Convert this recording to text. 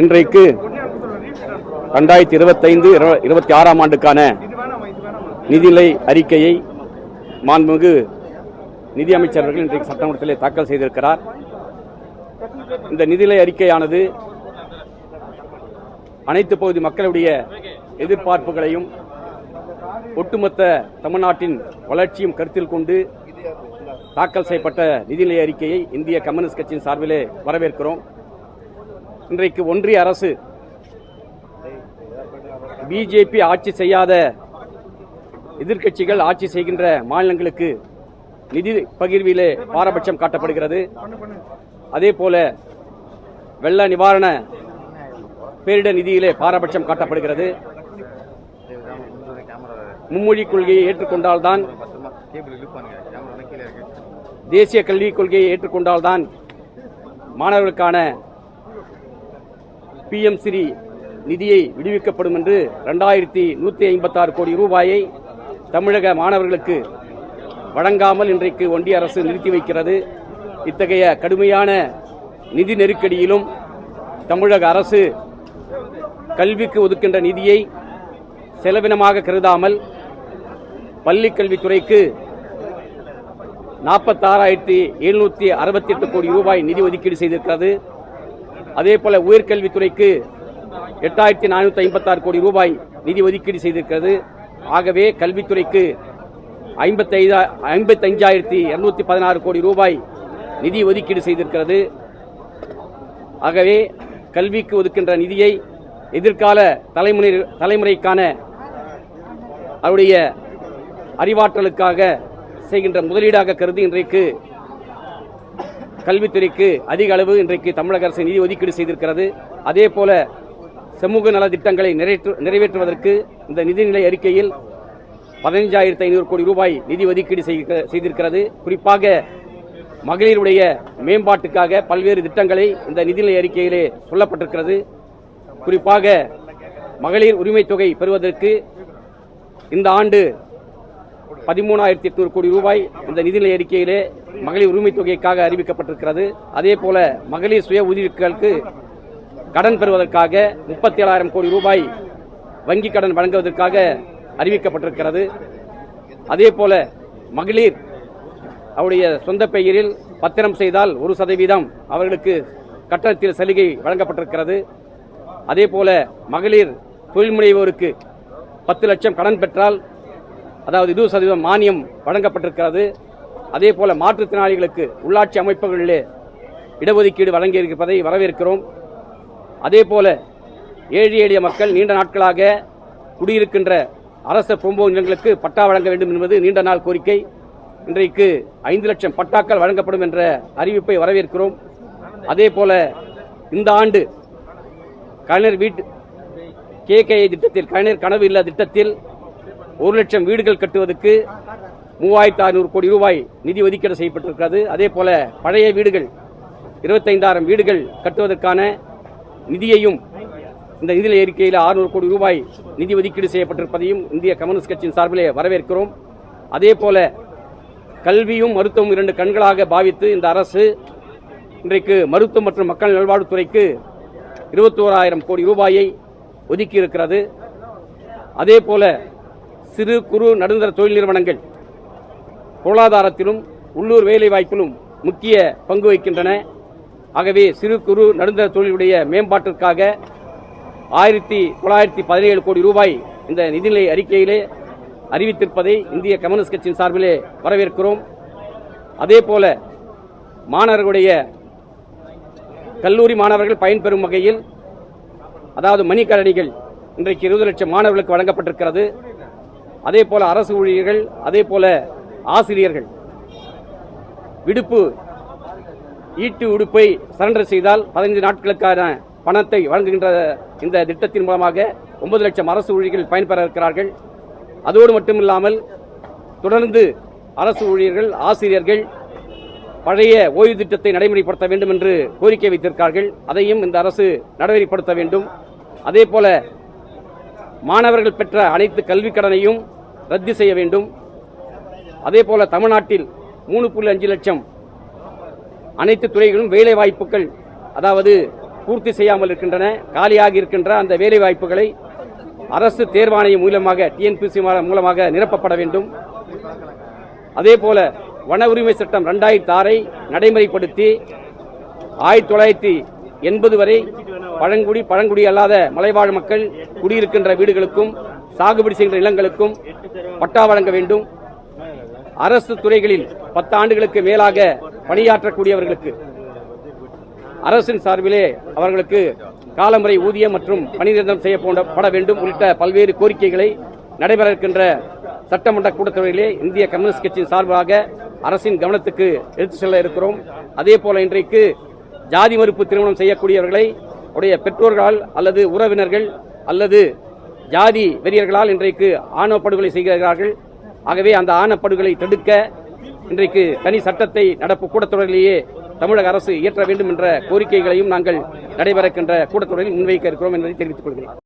இன்றைக்கு ரெண்டாயிரத்தி இருபத்தைந்து இருபத்தி ஆறாம் ஆண்டுக்கான நிதிநிலை அறிக்கையை மாண்புமிகு நிதி அமைச்சர் அவர்கள் இன்றைக்கு சட்டமன்றத்திலே தாக்கல் செய்திருக்கிறார். இந்த நிதிநிலை அறிக்கையானது அனைத்து பகுதி மக்களுடைய எதிர்பார்ப்புகளையும் ஒட்டுமொத்த தமிழ்நாட்டின் வளர்ச்சியும் கருத்தில் கொண்டு தாக்கல் செய்யப்பட்ட நிதிநிலை அறிக்கையை இந்திய கம்யூனிஸ்ட் கட்சியின் சார்பிலே வரவேற்கிறோம். இன்றைக்கு ஒன்றிய அரசு பிஜேபி ஆட்சி செய்யாத எதிர்கட்சிகள் ஆட்சி செய்கின்ற மாநிலங்களுக்கு நிதி பகிர்விலே பாரபட்சம் காட்டப்படுகிறது. அதே போல வெள்ள நிவாரண பேரிடர் நிதியிலே பாரபட்சம் காட்டப்படுகிறது. மும்மொழி கொள்கையை ஏற்றுக்கொண்டால்தான் தேசிய கல்விக் கொள்கையை ஏற்றுக்கொண்டால்தான் மாணவர்களுக்கான பிஎம் ஸ்ரீ நிதியை விடுவிக்கப்படும் என்று ரெண்டாயிரத்தி நூற்றி ஐம்பத்தாறு கோடி ரூபாயை தமிழக மாணவர்களுக்கு வழங்காமல் இன்றைக்கு ஒன்றிய அரசு நிறுத்தி வைக்கிறது. இத்தகைய கடுமையான நிதி நெருக்கடியிலும் தமிழக அரசு கல்விக்கு ஒதுக்கின்ற நிதியை செலவினமாக கருதாமல் பள்ளிக் கல்வித்துறைக்கு நாற்பத்தாறாயிரத்தி எழுநூற்றி அறுபத்தி எட்டு கோடி ரூபாய் நிதி ஒதுக்கீடு செய்திருக்கிறது. அதே போல உயர்கல்வித்துறைக்கு எட்டாயிரத்தி நானூற்றி ஐம்பத்தாறு கோடி ரூபாய் நிதி ஒதுக்கீடு செய்திருக்கிறது. ஆகவே கல்வித்துறைக்கு ஐம்பத்தைதா ஐம்பத்தஞ்சாயிரத்தி இரநூத்தி பதினாறு கோடி ரூபாய் நிதி ஒதுக்கீடு செய்திருக்கிறது. ஆகவே கல்விக்கு ஒதுக்கின்ற நிதியை எதிர்கால தலைமுறை தலைமுறைக்கான அவருடைய அறிவாற்றலுக்காக செய்கின்ற முதலீடாக கருதி இன்றைக்கு கல்வித்துறைக்கு அதிக அளவு இன்றைக்கு தமிழக அரசு நிதி ஒதுக்கீடு செய்திருக்கிறது. அதே போல சமூக நல திட்டங்களை நிறைவேற்று நிறைவேற்றுவதற்கு இந்த நிதிநிலை அறிக்கையில் பதினைஞ்சாயிரத்து ஐநூறு கோடி ரூபாய் நிதி ஒதுக்கீடு செய்திருக்கிறது. குறிப்பாக மகளிருடைய மேம்பாட்டுக்காக பல்வேறு திட்டங்களை இந்த நிதிநிலை அறிக்கையிலே சொல்லப்பட்டிருக்கிறது. குறிப்பாக மகளிர் உரிமைத் தொகை பெறுவதற்கு இந்த ஆண்டு பதிமூணாயிரத்தி எட்நூறு கோடி ரூபாய் இந்த நிதிநிலை அறிக்கையிலே மகளிர் உரிமைத் தொகைக்காக அறிவிக்கப்பட்டிருக்கிறது. அதே போல மகளிர் சுய உதவிகளுக்கு கடன் பெறுவதற்காக முப்பத்தி ஏழாயிரம் கோடி ரூபாய் வங்கி கடன் வழங்குவதற்காக அறிவிக்கப்பட்டிருக்கிறது. அதே போல மகளிர் அவருடைய சொந்த பெயரில் பத்திரம் செய்தால் ஒரு சதவீதம் அவர்களுக்கு கட்டணத்தில் சலுகை வழங்கப்பட்டிருக்கிறது. அதே போல மகளிர் தொழில் முனைவோருக்கு பத்து லட்சம் கடன் பெற்றால் அதாவது இருபது சதவீதம் மானியம் வழங்கப்பட்டிருக்கிறது. அதே போல மாற்றுத்திறனாளிகளுக்கு உள்ளாட்சி அமைப்புகளிலே இடஒதுக்கீடு வழங்கியிருப்பதை வரவேற்கிறோம். அதே போல ஏழை எளிய மக்கள் நீண்ட நாட்களாக குடியிருக்கின்ற அரச பொம்போ நிலங்களுக்கு பட்டா வழங்க வேண்டும் என்பது நீண்ட நாள் கோரிக்கை. இன்றைக்கு ஐந்து லட்சம் பட்டாக்கள் வழங்கப்படும் என்ற அறிவிப்பை வரவேற்கிறோம். அதே போல இந்த ஆண்டு கலைஞர் வீட்டு கேகே திட்டத்தில் கலைஞர் கனவு இல்ல திட்டத்தில் ஒரு லட்சம் வீடுகள் கட்டுவதற்கு மூவாயிரத்து அறுநூறு கோடி ரூபாய் நிதி ஒதுக்கீடு செய்யப்பட்டிருக்கிறது. அதே போல பழைய வீடுகள் இருபத்தைந்தாயிரம் வீடுகள் கட்டுவதற்கான நிதியையும் இந்த நிதி அறிக்கையில் 600 கோடி ரூபாய் நிதி ஒதுக்கீடு செய்யப்பட்டிருப்பதையும் இந்திய கம்யூனிஸ்ட் கட்சியின் சார்பிலே வரவேற்கிறோம். அதே போல கல்வியும் மருத்துவம் இரண்டு கண்களாக பாவித்து இந்த அரசு இன்றைக்கு மருத்துவம் மற்றும் மக்கள் நல்வாழ்வுத்துறைக்கு இருபத்தோராயிரம் கோடி ரூபாயை ஒதுக்கி இருக்கிறது அதே போல சிறு குறு நடுந்தர தொழில் நிறுவனங்கள் பொருளாதாரத்திலும் உள்ளூர் வேலைவாய்ப்பிலும் முக்கிய பங்கு வகிக்கின்றன. ஆகவே சிறு குறு நடுந்தர தொழிலுடைய மேம்பாட்டிற்காக ஆயிரத்தி தொள்ளாயிரத்தி பதினேழு கோடி ரூபாய் இந்த நிதிநிலை அறிக்கையிலே அறிவித்திருப்பதை இந்திய கம்யூனிஸ்ட் கட்சியின் சார்பிலே வரவேற்கிறோம். அதே போல மாணவர்களுடைய கல்லூரி மாணவர்கள் பயன்பெறும் வகையில் அதாவது மணிக்கரணிகள் இன்றைக்கு இருபது லட்சம் மாணவர்களுக்கு வழங்கப்பட்டிருக்கிறது. அதே போல் அரசு ஊழியர்கள் அதே போல ஆசிரியர்கள். விடுப்பு ஈட்டு உடுப்பை சரண்டர் செய்தால் பதினைந்து நாட்களுக்கான பணத்தை வழங்குகின்ற இந்த திட்டத்தின் மூலமாக ஒன்பது லட்சம் அரசு ஊழியர்கள் பயன்பெற இருக்கிறார்கள் அதோடு மட்டுமில்லாமல் தொடர்ந்து அரசு ஊழியர்கள் ஆசிரியர்கள் பழைய ஓய்வு திட்டத்தை நடைமுறைப்படுத்த வேண்டும் என்று கோரிக்கை வைத்திருக்கிறார்கள். அதையும் இந்த அரசு நடைமுறைப்படுத்த வேண்டும். அதே போல மாணவர்கள் பெற்ற அனைத்து கல்விக் கடனையும் ரத்து செய்ய வேண்டும். அதே போல தமிழ்நாட்டில் மூணு புள்ளி அஞ்சு லட்சம் அனைத்து துறைகளும் வேலை வாய்ப்புகள் அதாவது பூர்த்தி செய்யாமல் இருக்கின்றன காலியாக இருக்கின்ற அந்த வேலை வாய்ப்புகளை அரசு தேர்வாணையம் மூலமாக டிஎன்பிசி மூலமாக நிரப்பப்பட வேண்டும். அதே போல வன உரிமை சட்டம் ரெண்டாயிரத்தி ஆறை நடைமுறைப்படுத்தி ஆயிரத்தி தொள்ளாயிரத்தி எண்பது வரை பழங்குடி பழங்குடி அல்லாத மலைவாழ் மக்கள் குடியிருக்கின்ற வீடுகளுக்கும் சாகுபடி செய்கின்ற நிலங்களுக்கும் பட்டா வழங்க வேண்டும். அரசு துறைகளில் பத்து ஆண்டுகளுக்கு மேலாக பணியாற்றக்கூடியவர்களுக்கு அரசின் சார்பிலே அவர்களுக்கு காலமுறை ஊதியம் மற்றும் பணிநிரந்தரம் செய்யப்பட வேண்டும் உள்ளிட்ட பல்வேறு கோரிக்கைகளை நடைபெற இருக்கின்ற சட்டமன்ற கூட்டத்தொடரிலே இந்திய கம்யூனிஸ்ட் கட்சியின் சார்பாக அரசின் கவனத்துக்கு எடுத்து செல்ல இருக்கிறோம். அதே போல இன்றைக்கு ஜாதி மறுப்பு திருமணம் செய்யக்கூடியவர்களை உடைய பெற்றோர்களால் அல்லது உறவினர்கள் அல்லது ஜாதி வெறியர்களால் இன்றைக்கு ஆணவ படுகொலை செய்கிறார்கள். ஆகவே அந்த ஆணப்படுகொலை தடுக்க இன்றைக்கு தனி சட்டத்தை நடப்பு கூட்டத்தொடரிலேயே தமிழக அரசு இயற்ற வேண்டும் என்ற கோரிக்கைகளையும் நாங்கள் நடைபெறக்கின்ற கூட்டத்தொடரில் முன்வைக்க இருக்கிறோம் என்பதை தெரிவித்துக் கொள்கிறேன்.